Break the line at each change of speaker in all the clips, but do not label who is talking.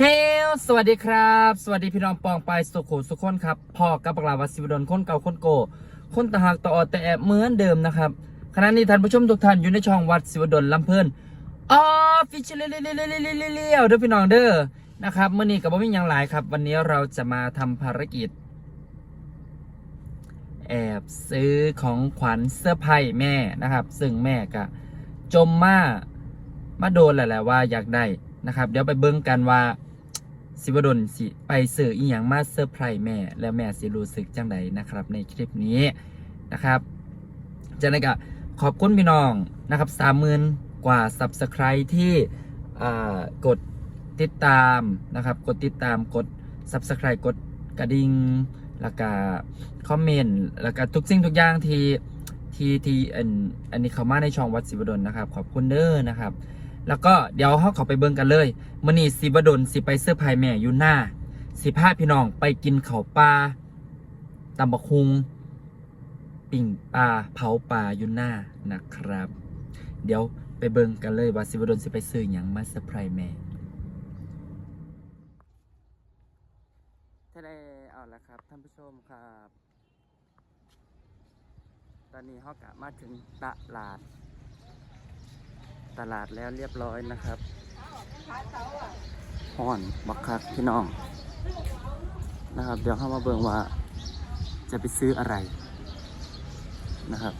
เฮลสวัสดีครับ สวัสดีพี่น้องปองไปสุขุสุขคนครับพ่อกับปลาวาสิวดลคนเก่าคนโก คนตะหักตะออดแต่แอบเหมือนเดิมนะครับขณะนี้ท่านผู้ชมทุกท่านอยู่ในช่องวัดสิวดลลำเพลินออฟฟิเชียลเลี้ยวเด้อพี่น้องเด้อนะครับเมื่อนี้กับว่มีอย่างหลายครับ วันนี้เราจะมาทำภารกิจ แอบซื้อของขวัญเสื้อร์ไผ่แม่นะครับ ซึ่งแม่ก็จมมามาโดนแหละแหละว่าอยากได้นะครับ เดี๋ยวไปเบิ่งกันว่า สิวดลสิไปซื้ออีหยังมาเซอร์ไพรส์แม่ แล้วแม่สิรู้สึกจังใดนะครับ ในคลิปนี้นะครับจากนั้นก็ขอบคุณพี่น้องนะครับสามหมื่นกว่า Subscribe ที่อ่ากดติดตามนะครับ กดติดตามกด Subscribe กดกระดิ่งแล้วก็คอมเมนต์แล้วก็ทุกสิ่งทุกอย่างที่ที่ที่อันอันนี้เขามาในช่องวัดศิวดลนะครับ ขอบคุณเด้อนะครับ แล้วก็เดี๋ยวเขาเขาไปเบิ่งกันเลยมื่อนี้สิบดลสิไปเสื้อร์ไผ่แม่อยู่หน้า สิพาพี่น้องไปกินเขาปลาตำบักคุง ปิ่งปลาเผาปลาอยู่หน้านะครับ เดี๋ยวไปเบิ่งกันเลยว่าสิบดลสิไปซื้อหยังมาเซอร์ไพรส์แม่ทะเลเอาละครับท่านผู้ชมครับ ตอนนี้เขากะมาถึงตลาด ตลาดแล้วเรียบร้อยนะครับห่อนบักคักพี่น้อง นะครับ เดี๋ยวเข้ามาเบิ่งว่าจะไปซื้ออะไรนะครับ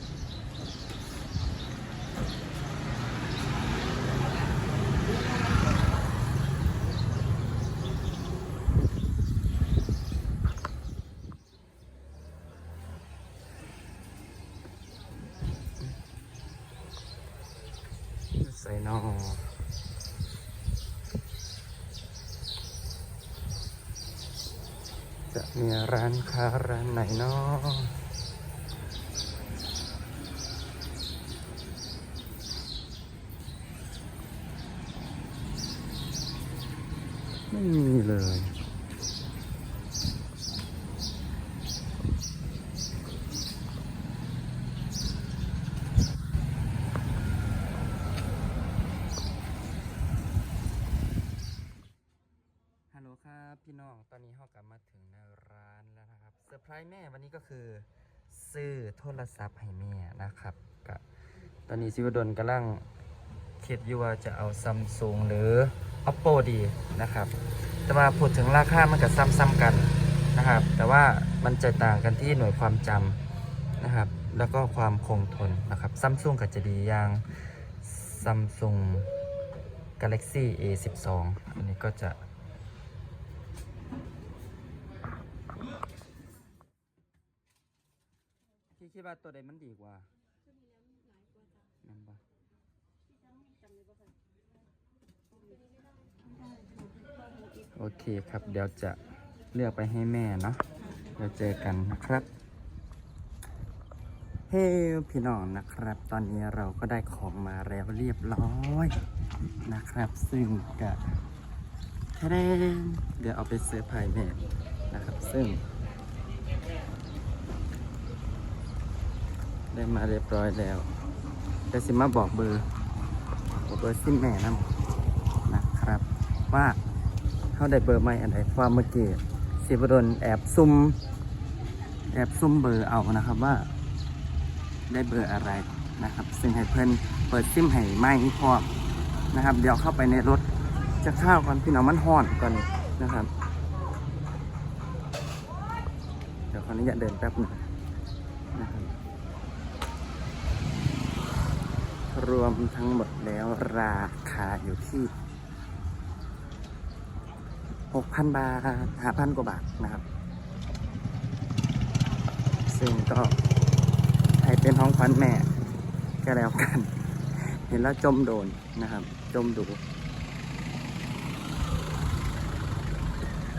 ส่นอจะมีร้านค้าร้านไหนเนาะไม่มีเลย ฮัลโหลครับพี่น้อง ตอนนี้เรากลับมาถึงในร้านแล้วนะครับเซอร์ไพรส์ แม่วันนี้ก็คือ ซื้อโทรศัพท์ให้แม่นะครับกับตอนนี้ซิวดลกำลังคิดอยู่ว่าจะเอาซัมซุงหรือ oppo ดีนะครับ แต่ว่าพูดถึงราคามันก็ซ้ำๆกันนะครับ แต่ว่ามันจะต่างกันที่หน่วยความจำนะครับ แล้วก็ความคงทนนะครับซัมซุงก็จะดีอย่างซัมซุง Galaxy A12 อันนี้ก็จะ พี่คิดว่าตัวใดมันดีกว่านั่นปะโอเคครับ เดี๋ยวจะเลือกไปให้แม่เนาะเดี๋ยวเจอกันนะครับ เฮ้พี่น้องนะครับ ตอนนี้เราก็ได้ของมาแล้วเรียบร้อยนะครับ ซึ่งกะแท้เดี๋ยวเอาไปเซอร์ไพรส์แม่นะครับ ซึ่ง ได้มาเรียบร้อยแล้วแต่สิมาบอกเบอร์บอกเบอร์ซิมแม่นำนะครับ ว่าเขาได้เบอร์ใหม่อันใดเพราะว่าเมื่อกี้สิบดลแอบซุ่มแอบซุ่มเบอร์เอานะครับว่า ได้เบอร์อะไรนะครับ ซึ่งให้เพื่อนเปิดซิมให้ไม่พร้อมนะครับ เดี๋ยวเข้าไปในรถจะข้าวก่อนพี่น้องมันห่อนก่อนนะครับ เดี๋ยวขออนุญาตเดินแป๊บหนึ่งนะครับ รวมทั้งหมดแล้วราคาอยู่ที่ 6,000 บาท5,000กว่าบาทนะครับ ซึ่งก็ให้เป็นห้องควันแม่ก็แล้วกัน เห็นแล้วจมโดนนะครับ จมดู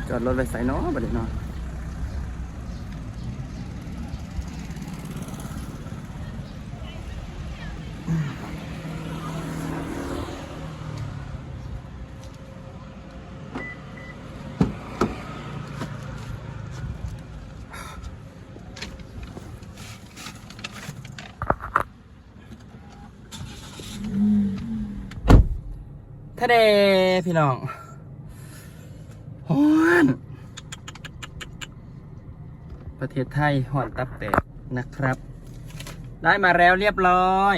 จอดรถไปใส่น้อบัดนี้เนาะ เดพี่น้องฮ้อนประเทศไทยห่อนตับแตกนะครับ ได้มาแล้วเรียบร้อย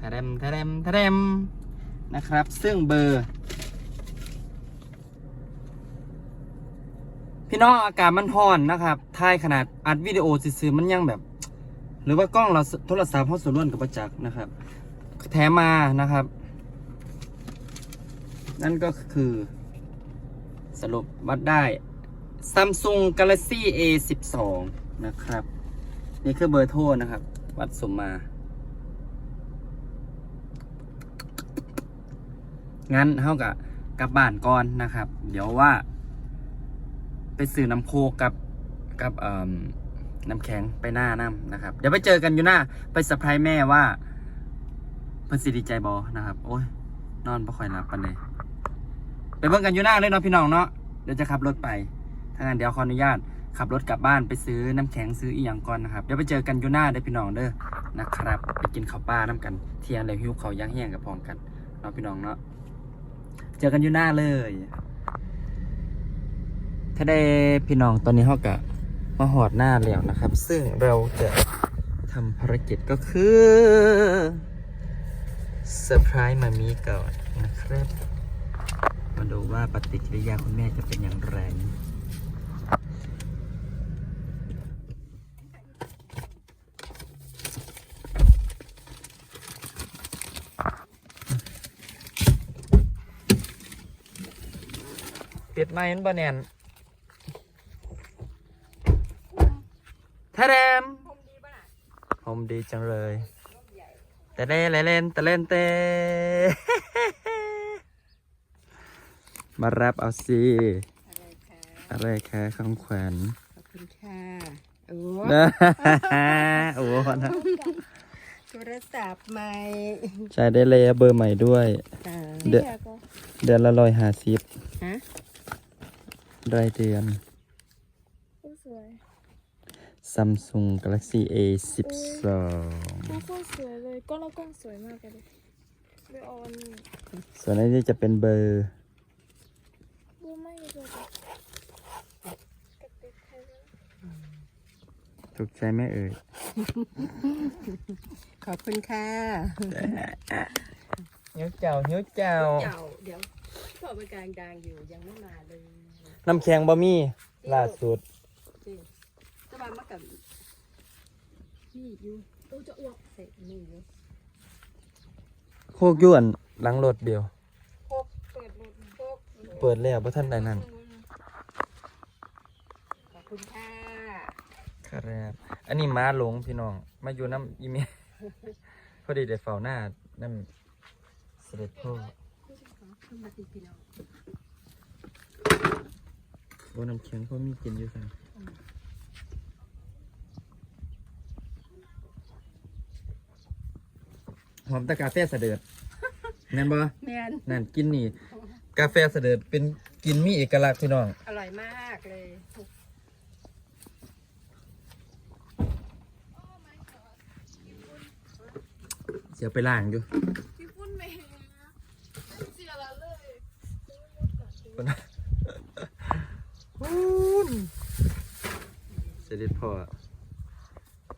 ทะเดมทะเดมทะเดมนะครับ ซึ่งเบอร์ พี่น้องอากาศมันร้อนนะครับถ่ายขนาดอัดวิดีโอซื้อๆมันยังแบบ หรือว่ากล้องเราโทรศัพท์เขาส่วนร่วนกับประจักษ์นะครับ แถมมานะครับ นั่นก็คือสรุปวัดได้ Samsung Galaxy A 1 2 นะครับ นี่คือเบอร์โทรนะครับ วัดสมมา งั้นเท่ากับกลับบ้านก่อนนะครับ เดี๋ยวว่า ไปซื้อน้ำโคกับกับน้ำแข็งไปหน้าน้ำนะครับ เดี๋ยวไปเจอกันอยู่หน้า ไปสะพายแม่ว่าเพิ่นสิดีใจบอนะครับ โอ้ย นอนบ่ค่อยหลับปันเลย ไปเบิ่งกันอยู่หน้าเลยเนาะพี่น้องเนาะเดี๋ยวจะขับรถไปถ้างั้นเดี๋ยวขออนุญาตขับรถกลับบ้านไปซื้อน้ำแข็งซื้ออีหยังก่อนนะครับเดี๋ยวไปเจอกันอยู่หน้าเด้อพี่น้องเด้อนะครับไปกินข้าวปลาน้ำกันเที่ยงเลยหิวข้าวย่างแห้งกับพอมกันเนาะพี่น้องเนาะเจอกันอยู่หน้าเลย ถ้าได้พี่น้องตอนนี้เขากะมาหอดหน้าแล้วนะครับ ซึ่งเราจะทำภารกิจก็คือเซอร์ไพรส์มามีก่อนนะครับ มาดูว่าปฏิกิริยาคุณแม่จะเป็นอย่างไรปิดไม้มันบ่แน่นทะเดมผมดีจังเลย แต่เล่เล่เล่นแต่เล่นเต มารับเอาสิ
อะไรคะ
อะไรคะของขวัญ
ขอบคุณค่ะโอ้
นะโอ้โหนะ
โทรศัพท์ใหม่
ใช้ได้เลยเบอร์ใหม่ด้วย
อ่า
เดือนเดือนละร้อยห้าสิบ
ฮะ
รายเดือน
สวย
Samsung Galaxy A 12
ทุกคนสวยเลยก็แล้วกล้องสวยมากเลยไปเอาอันนี้
ส่วนอันนี้จะเป็นเบอร์ ถูกใจไหมเอ่ย
ขอบคุณค่ะ
หิวเจ้าหิวเจ้า
เดี๋ยวเดี๋ยวพ่อไปกลางดังอยู่ยังไม่มาเลย
น้ำแข็งบะมี่ล่าสุด
จริงจะมามากับนี่อยู่
โอ้จะอ้วก
เสร็จนี่อยู่
โคกยวนหลังรถเดียว
พกเปิดรถพก
เปิดแล้วพระท่านใดนั่น
ขอบคุณค่ะ
ครับอันนี้ม้าหลงพี่น้อง มาอยู่น้ำอีเมพอดีได้เฝ้าหน้าน้ำเสด็จพ่อ
ขึ้นมาติพี่น้อง
โอ้น้ำแข็งพ่อมีกินอยู่สั่นหอมแต่กาแฟเสด็จแม่นบ่
แมน
นั่นกินนี่ กาแฟเสด็จเป็นกินมีเอกลักษณ์พี่น้อง
อร่อยมากเลย
เสียไปล่างอยู่
พี่ปุ้นแม่เสียแล้วเลย
คนน่ะเสด็จพ่อ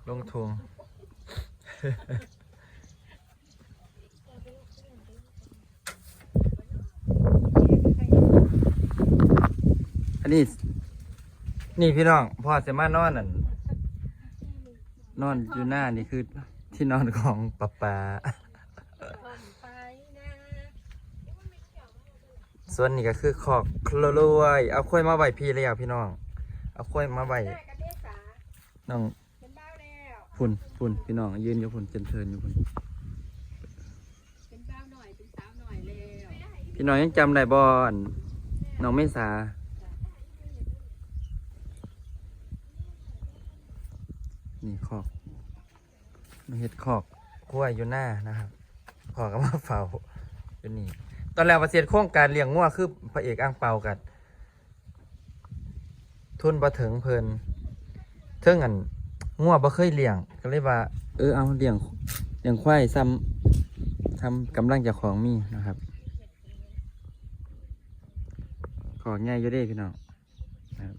ลงทวง นนี้นี่พี่น้องพ่อจะมานอนนั่นนอนอยู่หน้านี่คือที่นอนของป๊าป๊าส่วนนี้ก็คือขอกคลรวยเอาค่อยมาไว้พี่แล้วพี่น้อง เอาค่อยมาไว้
ได้กันเด้สา
น้อง
เป็นบ้าวแล้ว
พุ่นพุ่นพี่น้อง ยืนอยู่พุ่นเจนเทินอยู่พุ่นพี่น้องยังจำได้บอนน้องเมษานี่ขอกมา เฮ็ดขอกกล้วยอยู่หน้านะครับพอก็มาเฝ้าอยู่นี่ตอนแรกว่าเสียโครงการเลี้ยงงัวคือพระเอกอ่างเปากันทุนบ่ถึงเพลินเทิงอันงัวบ่เคยเลี้ยงก็เลยว่า เออเอาเลี้ยงเลี้ยงควายซ้ำทำกำลังเจะของมีนะครับ ของ่ายอยู่เด้พี่น้องนะครับ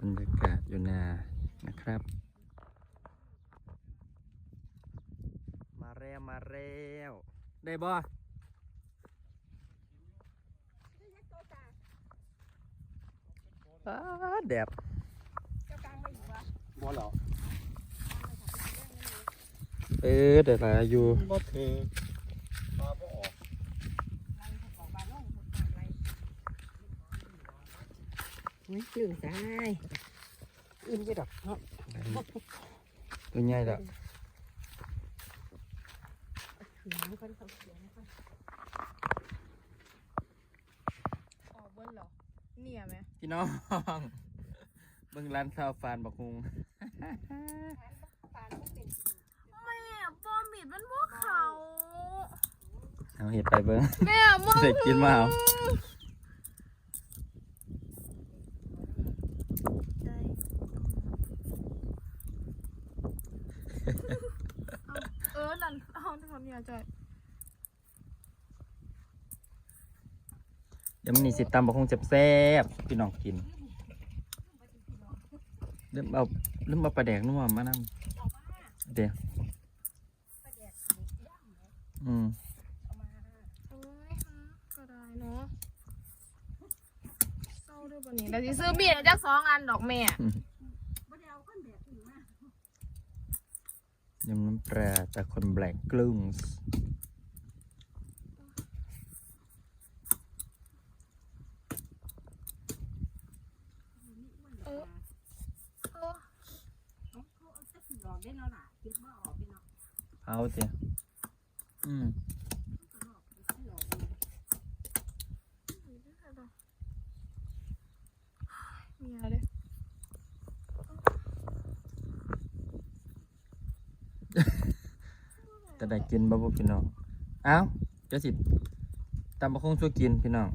บรรยากาศอยู่นานะครับ มาแล้วมาแล้วได้บ่อ้าแดด
เจ้ากลางไม่อยู่วะ
บ่เหรอ
เออเดี๋ยวลาอยู่
บ่เธอมาบ่ออก
ไล่เขาออกบ้านน้องเขาออกไล่ ไม่ตื่นได้อื่นจะดอกเนาะ
ตัวใหญ่แล้ว
เสียงคนเขาเสียงคน
ออกเบิ้ลเหรอเนี่ยไหม
พี่น้องเบิ่งร้านข้าวฟานบักฮุง
ปานเขาเป็น
แม่บอมิดมันพวกเขา
เอาเห็ดไปเบิ่ง
แม่มึง
เสร็จกินมาเอา
เอาเออ นั่นเอาที่ทำเนี่ยจอย
เดี๋ยวมันนี่สิตำบักฮุงแซ่บๆพี่น้องกินเริ่มเอาเริ่มเอาปลาแดกนัวมานั่เดี๋ยว
ประเดี๋ยวย่ำเลย
อืม
เอามา
โอ้ยฮะก็ได้เนาะเศร้าด้วยปะนี่แต่ที่ซื้อเบียร์จากสองอันดอกแม่
บ่ได้เอาคนแบบอื่นมาย ยำ
น้ำปลาจากคนแบล็กกลุ้งส์
เอา
เอาตะกี้ดอะล่ะคิดว่าออกไปเนาะ
เอาเดี๋ยวอืม
ก็ดอกไป ที่ดอกเลย
เมียเลย
จะได้กินบ่บ่พี่น้อง เอ้าเดี๋ยวสิตำบักคงช่วยกินพี่น้อง